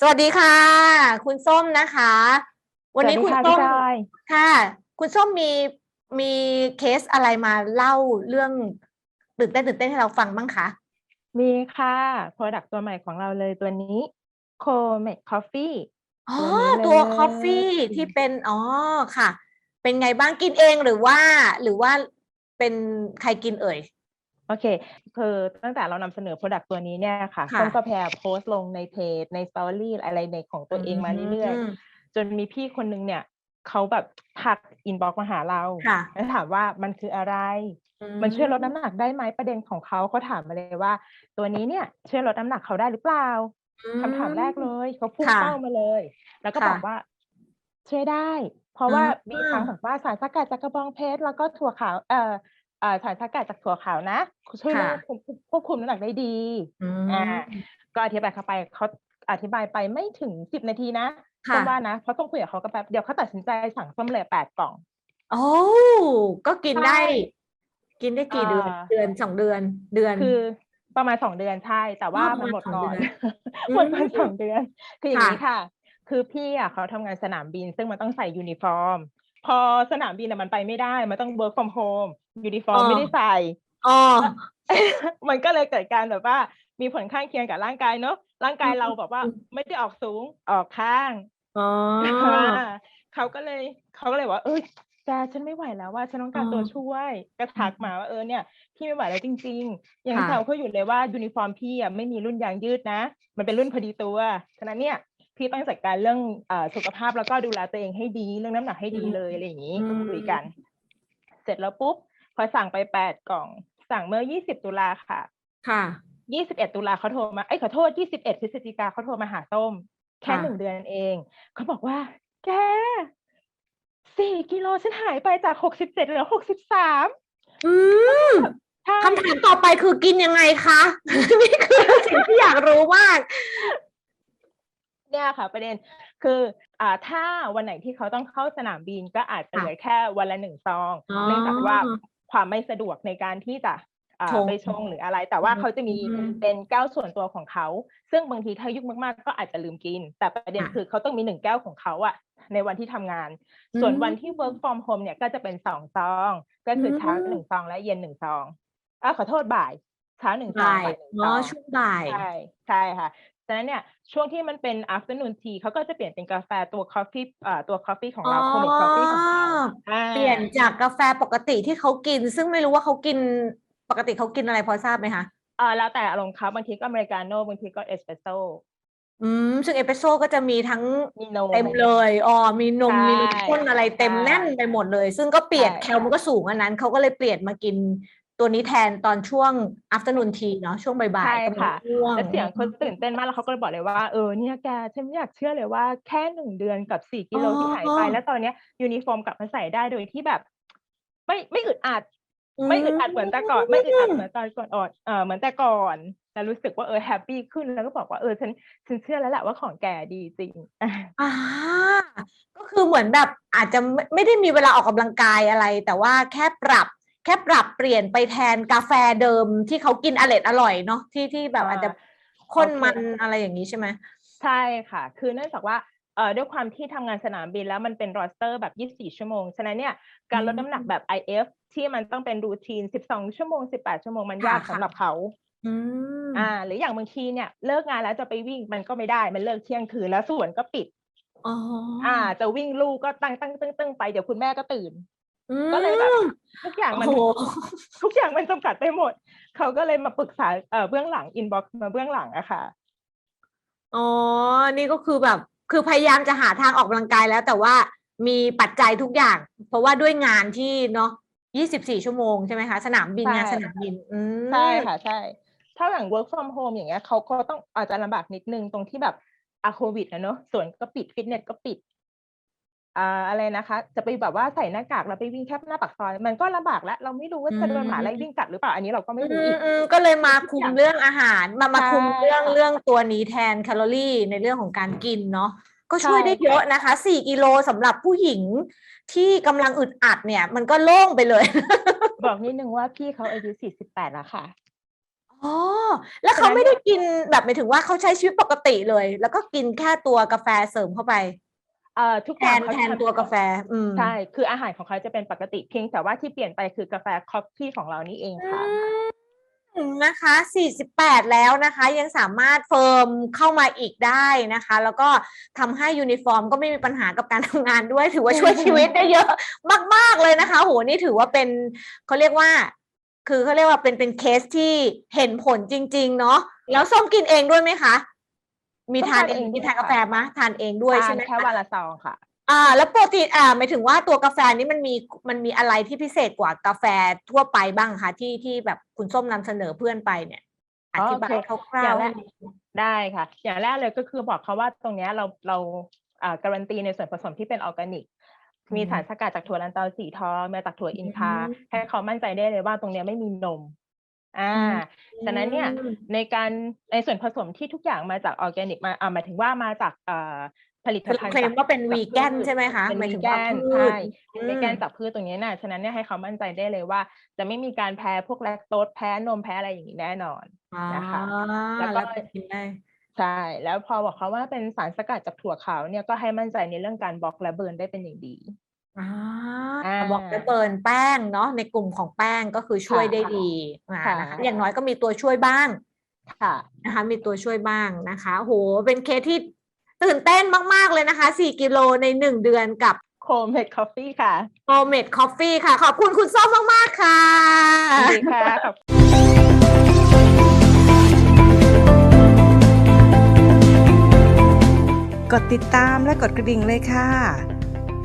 สวัสดีค่ะ คุณส้มนะคะ วันนี้สคุณวัสส้ดีมค่ะพี่จอยค่ะ คุณส้มมีมีเคสอะไรมาเล่าเรื่องตื่นเต้นตื่นเต้นให้เราฟังบ้างคะ มีค่ะ Product ตัวใหม่ของเราเลยตัวนี้ c o m e d Coffee อ๋อตัวนี้เลยตัวคอฟฟี่ที่เป็น อ๋อค่ะ เป็นไงบ้างกินเองหรือว่า หรือว่าเป็นใครกินเอ่ย โอเคคือตั้งแต่เรานำเสนอ Product ตัวนี้เนี่ยค่ะค่ะส้มก็พยายามโพสต์ลงในเพจใน Story อะไรในของตัวเองมาเรื่อยมๆจนมีพี่คนนึงเนี่ยเขาแบบทักอินบ็อกมาหาเราค่ะแล้วถามว่ามันคืออะไร มันช่วยลดน้ำหนักได้ไหมประเด็นของเขาเขาถามมาเลยว่า ตัวนี้เนี่ยช่วยลดน้ำหนักเขาได้หรือเปล่าคำถามแรกเลยเขาพุ่งค่ะเป้ามาเลย แล้วก็ค่ะบอกว่าช่วยได้ เพราะว่าอ่ามีมีทั้งแบบว่าสารสกัดจากกระบองเพชรแล้วก็ถั่วขาวเอ่อเอ่อ สารสกัดจากถั่วขาวนะช่วยลค่ะดควบควบคุมน้ำหนักได้ดีอืมอ่าก็อธิบายเข้าไปเขาอธิบายไปไม่ถึงสิบนาทีนะค่ะส้มว่านะเพราะส้มคุยกับเขาก็แป๊บเดียวเขาตัดสินใจสั่งส้มเลยแปดกล่องโอ้ก็กินใช่ได้ กินได้กี่เดือนอ่าเดือนสองเดือนเดือนคือประมาณสองเดือนใช่ แต่ว่าอ๋อมันหมดประมาณก่อนสองเดือนหมดก่อนสองเดือน คืออย่างนี้ค่ะค่ะคือพี่อะเขาทำงานสนามบิน ซึ่งมันต้องใส่ยูนิฟอร์ม พอสนามบินอะมันไปไม่ได้ มันต้อง work from home ยูนิฟอร์มอ๋อไม่ได้ใส่อ๋อมันก็เลยเกิดการแบบว่า มีผลข้างเคียงกับร่างกายเนอะร่างกายเราแบบว่าอืมไม่ได้ออกสูงออกข้างอ๋อเขาก็เลยเขาก็เลยว่า เอ้ยแกฉันไม่ไหวแล้วว่าฉันต้องการอ๋อตัวช่วยก็ทักมาว่าเออเนี่ยพี่ไม่ไหวแล้วจริงๆยังค่ะแซวเขาอยู่เลยว่ายูนิฟอร์มพี่อะไม่มีรุ่นยางยืดนะ มันเป็นรุ่นพอดีตัวฉะนั้นเนี่ย พี่ต้องจัดการเรื่องเอ่อสุขภาพแล้วก็ดูแลตัวเองให้ดีเรื่องน้ำหนักให้ดีเลยอะไรอย่างนี้ก็คุยกัน เสร็จแล้วปุ๊บพอสั่งไปแปดกล่อง สั่งเมื่อยี่สิบตุลาค่ะ ค่ะยี่สิบเอ็ดตุลาเขาโทรมาเอ้ยขอโทษยี่สิบเอ็ดพฤศจิกาเขาโทรมาหาส้ม แค่ค่ะหนึ่งเดือนเอง เขาบอกว่า แกสี่กิโลฉันหายไปจากหกสิบเจ็ดเหลือหกสิบสามอืมใช่คำถามต่อไปคือกินยังไงคะ นี่คือสิ่งที่อยากรู้มาก เนี่ยค่ะประเด็น คืออ่าถ้าวันไหนที่เขาต้องเข้าสนามบินก็อาจจะค่ะเหลือแค่วันละหนึ่งซองอ๋อเนื่องจากว่าความไม่สะดวกในการที่จะอ่าชงไปชงหรืออะไร แต่ว่าอืมเขาจะมีอืมเป็นแก้วส่วนตัวของเขา ซึ่งบางทีถ้ายุ่งมากๆ ก็อาจจะลืมกิน แต่ประเด็นค่ะคือเขาต้องมีหนึ่งแก้วของเขาอะในวันที่ทำงาน ส่วนวันที่ work from home เนี่ยก็จะเป็นสองซอง ก็คือเช้าอืมหนึ่งซองและเย็นหนึ่งซองอะขอโทษบ่ายเช้าหนึ่งซองบ่ายบ่ายหนึ่งซอ๋อองช่วงบ่ายใช่ใช่ค่ะ ฉะนั้นเนี่ยช่วงที่มันเป็น afternoon tea เขาก็จะเปลี่ยนเป็นกาแฟตัว coffee อ่าตัว coffee ของเราอ๋อโคเมด coffee ของเราอ่าเปลี่ยนจากกาแฟปกติที่เขากิน ซึ่งไม่รู้ว่าเขากินปกติเขากินอะไรพอทราบไหมคะอ่าแล้วแต่อารมณ์เขาบางทีก็อเมริกาโน่บางทีก็เอสเปรสโซ่อืมซึ่งเอสเปรสโซ่ก็จะมีทั้งมีนมเต็มเลยอ๋อมีนมใช่มีนมข้นอะไรเต็มใช่แน่นไปหมดเลย ซึ่งก็เปลี่ยนใช่แคลมันก็สูงอันนั้นเขาก็เลยเปลี่ยนมากิน ตัวนี้แทนตอนช่วง afternoon tea เนาะช่วงบ่ายใช่ๆกำลังค่ะง่วงแล้วเสียงเขาตื่นเต้นมากแล้วเขาก็เลยบอกเลยว่าเออเนี่ยแกฉันไม่อยากเชื่อเลยว่าแค่หนึ่งเดือนกับสี่กิโลที่หายไป แล้วตอนเนี้ยยูนิฟอร์มกลับมาใส่ได้โดยที่แบบ ไม่ไม่อึดอัดไม่อึดอัดเหมือนแต่ก่อนไม่อึดอัดเหมือนตอนก่อนอดเออเหมือนแต่ก่อนแต่รู้สึกว่าเออแฮปปี้ขึ้นแล้วก็บอกว่าเออฉันฉันเชื่อแล้วแหละว่าของแกดีจริงอ่าก็คือเหมือนแบบอาจจะไม่ไม่ได้มีเวลาออกกำลังกายอะไร แต่ว่าแค่ปรับ แค่ปรับเปลี่ยนไปแทนกาแฟเดิมที่เขากินอร่อยอร่อยเนาะที่ที่แบบอ่าอาจจะข้นโอเคมันอะไรอย่างนี้ใช่ไหมใช่ค่ะ คือเนื่องจากว่าเอ่อด้วยความที่ทำงานสนามบินแล้วมันเป็นรอสเตอร์แบบ 24 ชั่วโมง ฉะนั้นเนี่ยการลดอืมน้ำหนักแบบ IF ที่มันต้องเป็นรูทีน 12 ชั่วโมง 18 ชั่วโมงมันยากค่ะสำหรับเขาอืมอ่า หรืออย่างบางทีเนี่ยเลิกงานแล้วจะไปวิ่งมันก็ไม่ได้ มันเลิกเที่ยงคืนแล้วสวนก็ปิดอ๋ออ่าจะวิ่งลูกก็ตั้งตั้งตึ้งตึ้งไปเดี๋ยวคุณแม่ก็ตื่นอืม ก็เลยแบบทุกอย่างโอ้มันโหทุกอย่างมันจำกัดไปหมด เขาก็เลยมาปรึกษาเอ่อเบื้องหลังอินบ็อกซ์มาเบื้องหลังอะค่ะอ๋อนี่ก็คือแบบคือพยายามจะหาทางออกกำลังกายแล้ว แต่ว่ามีปัจจัยทุกอย่าง เพราะว่าด้วยงานที่เนาะ24ชั่วโมงใช่ไหมคะสนามบินใช่งานสนามบินอืมใช่ค่ะ ใช่ ถ้าอย่าง work from home อย่างเงี้ยเขาก็ต้องอาจจะลำบากนิดนึงตรงที่แบบอะโควิดนะเนอะสวนก็ปิดฟิตเนสก็ปิด อ่าอะไรนะคะ จะไปแบบว่าใส่หน้ากากแล้วไปวิ่งแค่หน้าปากซอย มันก็ลำบากแล้วเราไม่รู้ว่าจะโดนหมาไล่วิ่งกัดหรือเปล่าอันนี้เราก็ไม่อืรู้มอีกอืมก็เลยมาทุกคุมอย่างเรื่องอาหารมามาใช่คุมเรื่องค่ะเรื่องตัวนี้แทนแคลอรี่ในเรื่องของการกินเนาะก็ช่วยใช่ได้เยอะนะคะสี่กิโลสำหรับผู้หญิงที่กำลังอึดอัดเนี่ย มันก็โล่งไปเลย บอกนิดนึงว่าพี่เขาอายุ48แล้วค่ะอ๋อแล้วเขาฉะนั้นไม่ได้กินแบบหมายถึงว่าเขาใช้ชีวิตปกติเลย แล้วก็กินแค่ตัวกาแฟเสริมเข้าไป เอ่อทุกแทอย่างนเขาแทจะนทำตัวกาแฟอืมใช่คืออาหารของเขาจะเป็นปกติเพียงแต่ว่าที่เปลี่ยนไปคือกาแฟคอฟฟี่ของเรานี่เองค่ะอืมนะคะ 48 แล้วนะคะ ยังสามารถเฟิร์มเข้ามาอีกได้นะคะ แล้วก็ทำให้ยูนิฟอร์มก็ไม่มีปัญหากับการทำงานด้วย ถือว่าช่วยชีวิตได้เยอะมาก ๆ เลยนะคะ โห นี่ถือว่าเป็นเขาเรียกว่า คือเขาเรียกว่าเป็นเป็นเคสที่เห็นผลจริง ๆ เนาะ แล้วส้มกินเองด้วยไหมคะ มีทานเองส้มทานเองมีทานด้วยกาแฟมะทานเองด้วยทาใช่นไหมแค่คะวันละซองค่ะ อ่า แล้วปกติอ่าหมายถึงว่าตัวกาแฟนี้มันมีมันมีอะไรที่พิเศษกว่ากาแฟทั่วไปบ้างคะที่ที่แบบคุณส้มนำเสนอเพื่อนไปเนี่ยออ๋อธิโอบายเคคร่าอย่าวงๆแรให้กได้ค่ะ อย่างแรกเลยก็คือบอกเขาว่าตรงเนี้ยเราเราอ่าการันตีในส่วนผสมที่เป็นออร์แกนิก มีสารสกัดจากถั่วลันเตาสีทองมาจากถั่วอินคาให้เขามั่นใจได้เลยว่าตรงเนี้ยไม่มีนม อ่าฉะนั้นเนี่ยอืมในการในส่วนผสมที่ทุกอย่างมาจากออร์แกนิกมาอ่าหมายถึงว่ามาจากเอ่อผลิตคือภัณฑ์เคลมจกว่าเป็นจากวีแกนพืชใช่ไหมคะเป็นหมายวีถึงแกว่านพืใช่ชเป็นวีแกนจากพืชตรงนี้น่ะฉะนั้นเนี่ยให้เขามั่นใจได้เลยว่า จะไม่มีการแพ้พวกแลคโตสแพ้นมแพ้อะไรอย่างนี้แน่นอนอ่านะคะแล้แล้ววก็ก็กินได้ใช่แล้วพอบอกเขาว่าเป็นสารสกัดจากถั่วขาวเนี่ยก็ให้มั่นใจในเรื่องการบล็อกและเบิร์นได้เป็นอย่างดีอ่าอ่า บอกไปเบิร์นแป้งเนาะในกลุ่มของแป้งก็คือช่วยค่ะได้ดีอ่าค่ะนะคะอย่างน้อยก็มีตัวช่วยบ้างค่ะนะคะมีตัวช่วยบ้างนะคะโหเป็นเคสที่ตื่นเต้นมาก ๆ เลยนะคะ 4 กิโลใน 1 เดือนกับโคเมดคอฟฟี่ค่ะโ o เมดคอฟฟี่ค่ะ ขอบคุณคุณส้มมาก ๆ ค่ะยินดีค่ะขอบกดติดตามและกดกระดิ่งเลยค่ะ